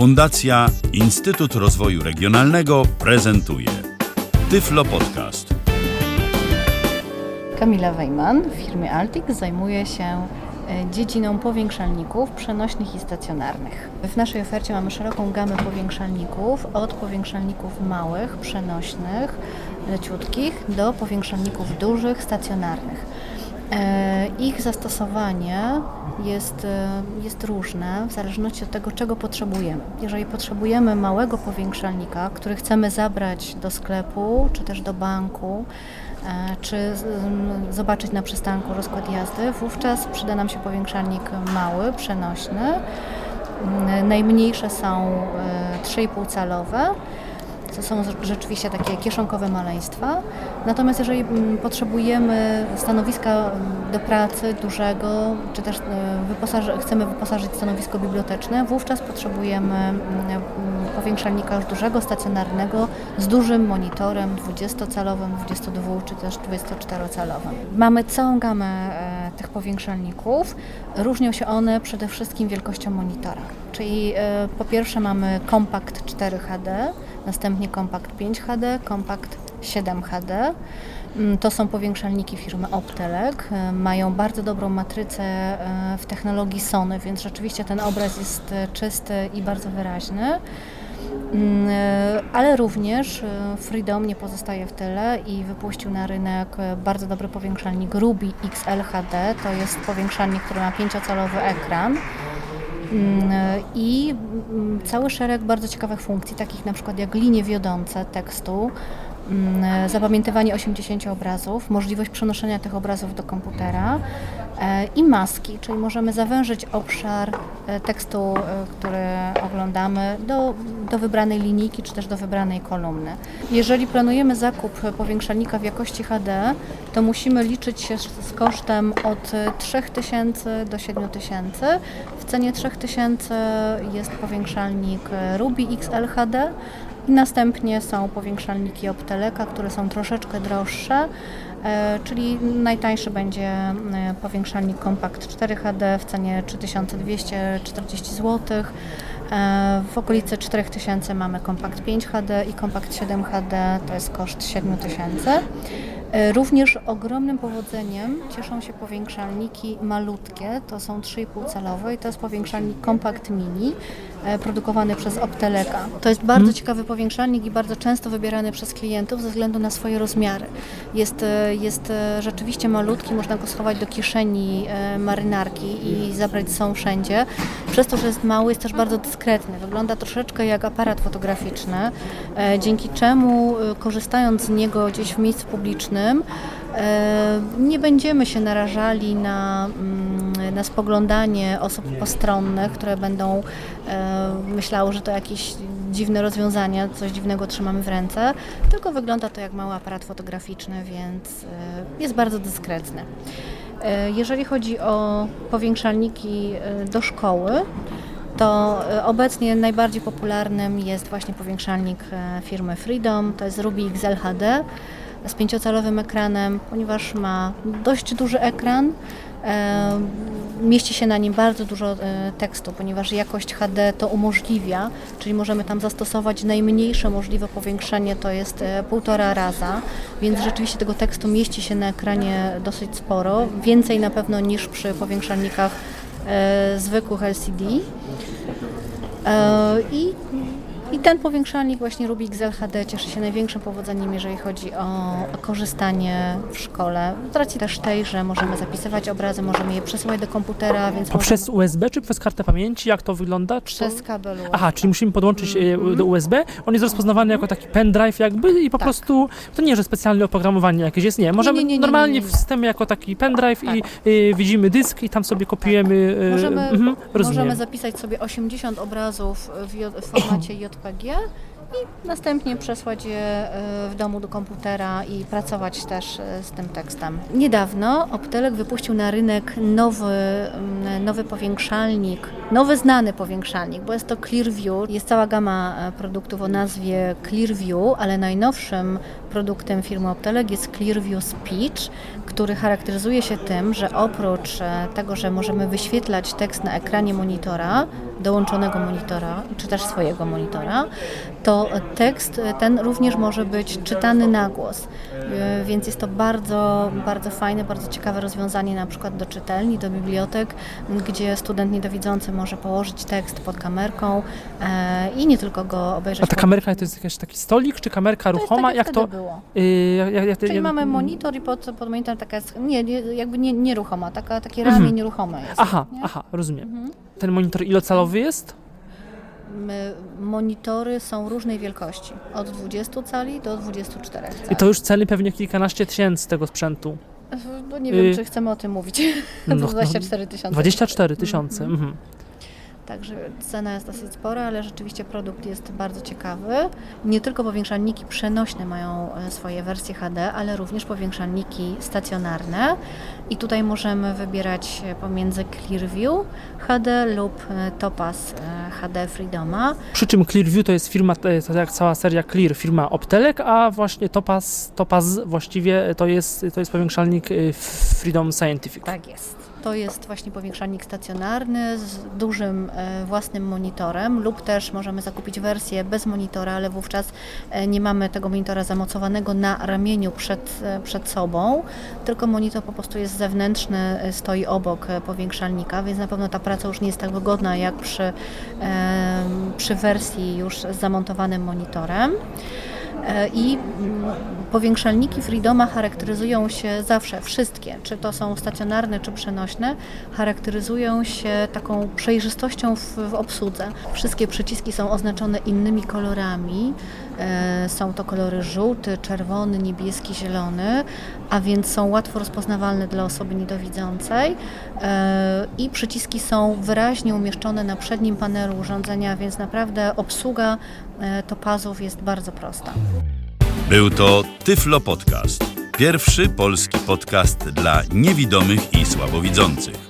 Fundacja Instytut Rozwoju Regionalnego prezentuje Tyflo Podcast. Kamila Wejman w firmie Altic zajmuje się e, dziedziną powiększalników przenośnych i stacjonarnych. W naszej ofercie mamy szeroką gamę powiększalników, od powiększalników małych, przenośnych, leciutkich, do powiększalników dużych, stacjonarnych. E, Ich zastosowanie jest, e, jest różne w zależności od tego, czego potrzebujemy. Jeżeli potrzebujemy małego powiększalnika, który chcemy zabrać do sklepu czy też do banku, e, czy zobaczyć na przystanku rozkład jazdy, wówczas przyda nam się powiększalnik mały, przenośny. Najmniejsze są e, 3,5 calowe. To są rzeczywiście takie kieszonkowe maleństwa. Natomiast jeżeli mm, potrzebujemy stanowiska mm, do pracy dużego, czy też e, wyposaży, chcemy wyposażyć stanowisko biblioteczne, wówczas potrzebujemy mm, powiększalnika już dużego, stacjonarnego, z dużym monitorem 20-calowym, 22 czy też 24-calowym. Mamy całą gamę e, tych powiększalników. Różnią się one przede wszystkim wielkością monitora. Czyli e, po pierwsze mamy kompakt 4 HD, następnie kompakt 5 HD, kompakt 7 HD. Mm, To są powiększalniki firmy Optelek. E, Mają bardzo dobrą matrycę e, w technologii Sony, więc rzeczywiście ten obraz jest e, czysty i bardzo wyraźny. Mm, Ale również Freedom nie pozostaje w tyle i wypuścił na rynek bardzo dobry powiększalnik Ruby XL HD. To jest powiększalnik, który ma 5-calowy ekran. Mm, I mm, cały szereg bardzo ciekawych funkcji, takich na przykład jak linie wiodące tekstu, zapamiętywanie 80 obrazów, możliwość przenoszenia tych obrazów do komputera e, i maski, czyli możemy zawężyć obszar e, tekstu, e, który oglądamy do, do wybranej linijki czy też do wybranej kolumny. Jeżeli planujemy zakup powiększalnika w jakości HD, to musimy liczyć się z kosztem od e, 3000 do 7000. W cenie 3000 jest powiększalnik Ruby XL HD i następnie są powiększalniki Opteleka, które są troszeczkę droższe, e, czyli najtańszy będzie e, powiększalnik Compact 4 HD w cenie 3240 zł. E, W okolicy 4000 mamy Compact 5 HD i Compact 7 HD to jest koszt 7000. E, Również ogromnym powodzeniem cieszą się powiększalniki malutkie, to są 3,5 calowe i to jest powiększalnik Compact Mini produkowany przez Opteleka. To jest bardzo ciekawy powiększalnik i bardzo często wybierany przez klientów ze względu na swoje rozmiary. Jest, e, jest e, rzeczywiście malutki, można go schować do kieszeni e, marynarki i zabrać są wszędzie. Przez to, że jest mały, jest też bardzo dyskretny. Wygląda troszeczkę jak aparat fotograficzny, e, dzięki czemu e, korzystając z niego gdzieś w miejscu publicznym, e, nie będziemy się narażali na, mm, na spoglądanie osób postronnych, które będą e, myślały, że to jakieś dziwne rozwiązania, coś dziwnego trzymamy w ręce, tylko wygląda to jak mały aparat fotograficzny, więc e, jest bardzo dyskretny. E, Jeżeli chodzi o powiększalniki do szkoły, to obecnie najbardziej popularnym jest właśnie powiększalnik firmy Freedom, to jest Ruby XL HD z pięciocalowym ekranem, ponieważ ma dość duży ekran. Mieści się na nim bardzo dużo e, tekstu, ponieważ jakość HD to umożliwia, czyli możemy tam zastosować najmniejsze możliwe powiększenie, to jest e, półtora raza, więc rzeczywiście tego tekstu mieści się na ekranie dosyć sporo, więcej na pewno niż przy powiększalnikach e, zwykłych LCD. I, I ten powiększalnik właśnie Ruby XL HD cieszy się największym powodzeniem, jeżeli chodzi o, korzystanie w szkole. Z racji też tej, że możemy zapisywać obrazy, możemy je przesyłać do komputera, więc Poprzez możemy USB czy przez kartę pamięci? Jak to wygląda? Czy przez kabel USB. Aha, czyli musimy podłączyć e, do USB. On jest rozpoznawany jako taki pendrive jakby i po Tak. prostu to nie, że specjalne oprogramowanie jakieś jest, nie. Możemy nie, nie, nie, normalnie nie, nie. w systemie jako taki pendrive i Tak. e, widzimy dysk i tam sobie kopiujemy. e, Możemy, mhm, rozumiem. możemy zapisać sobie 80 obrazów w, w formacie JPG i następnie przesłać je e, w domu do komputera i pracować też e, z tym tekstem. Niedawno Optelek wypuścił na rynek nowy, nowy powiększalnik, nowy znany powiększalnik, bo jest to Clearview. Jest cała gama e, produktów o nazwie Clearview, ale najnowszym produktem firmy Optelek jest Clearview Speech, który charakteryzuje się tym, że oprócz e, tego, że możemy wyświetlać tekst na ekranie monitora, dołączonego monitora, czy też swojego monitora, to tekst ten również może być czytany na głos. E, Więc jest to bardzo, bardzo fajne, bardzo ciekawe rozwiązanie na przykład do czytelni, do bibliotek, gdzie student niedowidzący może położyć tekst pod kamerką e, i nie tylko go obejrzeć. A ta pod- kamerka to jest jakiś taki stolik, czy kamerka to ruchoma? tak, jak wtedy to? było. y, jak, jak, jak, Czyli jak- mamy monitor i pod, pod monitorem taka jest, nie, nie, jakby nie, nieruchoma, taka, takie Mhm. ramię nieruchome jest. Aha, nie? aha, rozumiem. Mhm. Ten monitor ilocalowy jest? My, monitory są różnej wielkości, od 20 cali do 24 cali. I to już ceny pewnie kilkanaście tysięcy tego sprzętu. No nie wiem, y- czy chcemy o tym mówić. No, to no, 24 tysiące. 24 tysiące. Mhm. Także cena jest dosyć spora, ale rzeczywiście produkt jest bardzo ciekawy. Nie tylko powiększalniki przenośne mają e, swoje wersje HD, ale również powiększalniki stacjonarne. I tutaj możemy wybierać e, pomiędzy Clearview HD lub e, Topaz HD Freedoma. Przy czym Clearview to jest firma, to jest jak cała seria Clear, firma Optelek, a właśnie Topaz, Topaz właściwie to jest, to jest powiększalnik y, Freedom Scientific. Tak jest. To jest właśnie powiększalnik stacjonarny z dużym e, własnym monitorem lub też możemy zakupić wersję bez monitora, ale wówczas e, nie mamy tego monitora zamocowanego na ramieniu przed, e, przed sobą, tylko monitor po prostu jest zewnętrzny, stoi obok powiększalnika, więc na pewno ta praca już nie jest tak wygodna jak przy, przy wersji już z zamontowanym monitorem. E, I mm, powiększalniki Freedoma charakteryzują się zawsze, wszystkie, czy to są stacjonarne, czy przenośne, charakteryzują się taką przejrzystością w, w obsłudze. Wszystkie przyciski są oznaczone innymi kolorami. E, Są to kolory żółty, czerwony, niebieski, zielony, a więc są łatwo rozpoznawalne dla osoby niedowidzącej. E, I przyciski są wyraźnie umieszczone na przednim panelu urządzenia, więc naprawdę obsługa e, topazów jest bardzo prosta. Był to Tyflo Podcast. Pierwszy polski podcast dla niewidomych i słabowidzących.